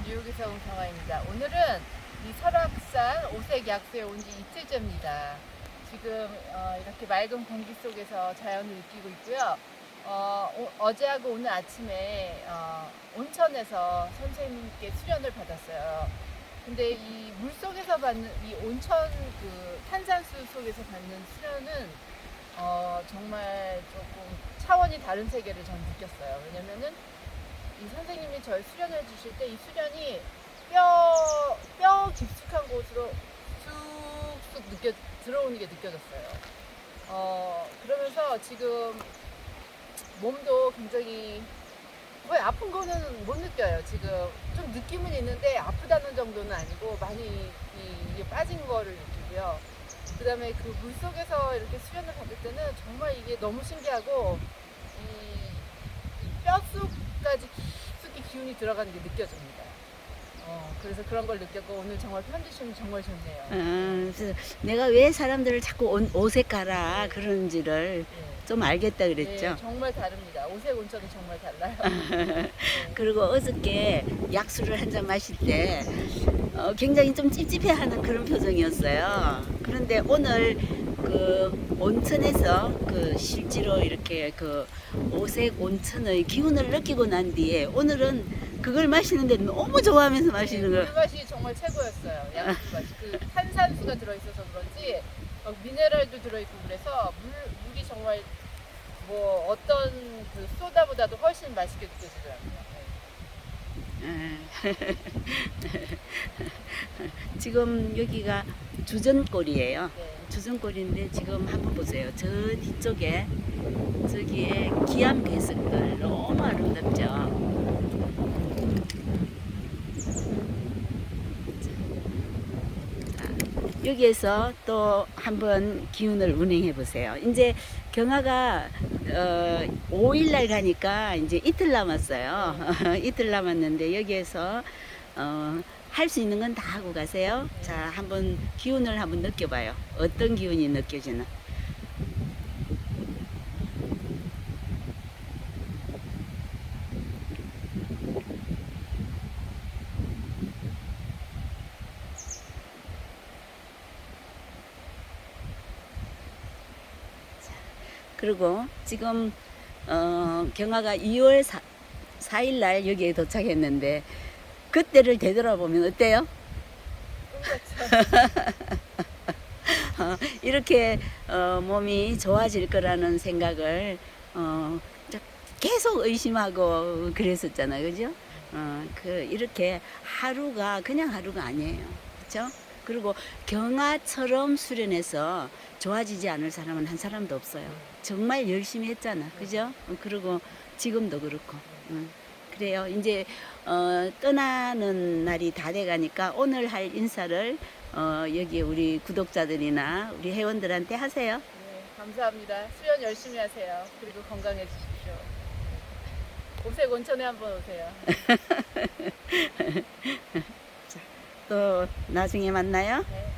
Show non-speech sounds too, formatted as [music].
뉴욕에서 온 경아입니다. 오늘은 이 설악산 오색 약수에 온 지 이틀째입니다. 지금 어, 이렇게 맑은 공기 속에서 자연을 느끼고 있고요. 어, 제하고 오늘 아침에 어, 온천에서 선생님께 수련을 받았어요. 근데 이 물 속에서 받는 이 온천 그 탄산수 속에서 받는 수련은 어, 정말 조금 차원이 다른 세계를 전 느꼈어요. 왜냐면은 이 선생님이 저희 수련해 주실 때 이 수련이 뼈, 뼈 깊숙한 곳으로 쑥쑥 느껴, 들어오는 게 느껴졌어요. 어, 그러면서 지금 몸도 굉장히 거의 아픈 거는 못 느껴요. 지금 좀 느낌은 있는데 아프다는 정도는 아니고 많이 이, 이게 빠진 거를 느끼고요. 그 다음에 그 물 속에서 이렇게 수련을 받을 때는 정말 이게 너무 신기하고 이, 이 뼛속까지 깊숙이 기운이 들어가는 게 느껴집니다. 어, 그래서 그런 걸 느꼈고 오늘 정말 편지심이 정말 좋네요. 아, 그래서 내가 왜 사람들을 자꾸 온, 오색 가라 그러는지를 네. 좀 알겠다 네, 그랬죠. 정말 다릅니다. 오색 온천은 정말 달라요. 네. [laughs] 그리고 어저께 약수를 한 잔 마실 때 어, 굉장히 좀 찝찝해하는 그런 표정이었어요. 그런데 오늘 그 온천에서 그 실제로 이렇게 그 오색 온천의 기운을 느끼고 난 뒤에 오늘은 그걸 마시는데 너무 좋아하면서 마시는 네, 거. 물 맛이 정말 최고였어요. 양수 맛이. 그 탄산수가 들어있어서 그런지 막 미네랄도 들어있고 그래서 물, 물이 정말 뭐 어떤 그 소다보다도 훨씬 맛있게 느껴지더라고요. 네. [laughs] 지금 여기가 주전골이에요. 네. 주전골인데 지금 한번 보세요. 저 뒤쪽에 저기에 기암 괴석들 너무 아름답죠. 자, 여기에서 또 한번 기운을 운행해 보세요. 이제 경화가 어, 5일 날 가니까 이제 이틀 남았어요. [laughs] 이틀 남았는데 여기에서 어, 할 수 있는 건 다 하고 가세요. 자, 한번 기운을 한번 느껴봐요. 어떤 기운이 느껴지나. 그리고 지금 어, 경화가 2월 4, 4일 날 여기에 도착했는데 그때를 되돌아보면 어때요? [laughs] 어, 이렇게 어, 몸이 좋아질 거라는 생각을 어, 자- 계속 의심하고 그랬었잖아요, 그죠? 어, 그 이렇게 하루가 그냥 하루가 아니에요, 그렇죠? 그리고 경아처럼 수련해서 좋아지지 않을 사람은 한 사람도 없어요. 정말 열심히 했잖아, 그죠? 어, 그리고 지금도 그렇고. 어, 그래요. 이제 어, 떠나는 날이 다 돼가니까 오늘 할 인사를 어, 여기 우리 구독자들이나 우리 회원들한테 하세요. 네, 감사합니다. 수련 열심히 하세요. 그리고 건강해지십시오. 오색 온천에 한번 오세요. [laughs] 또 나중에 만나요. 네.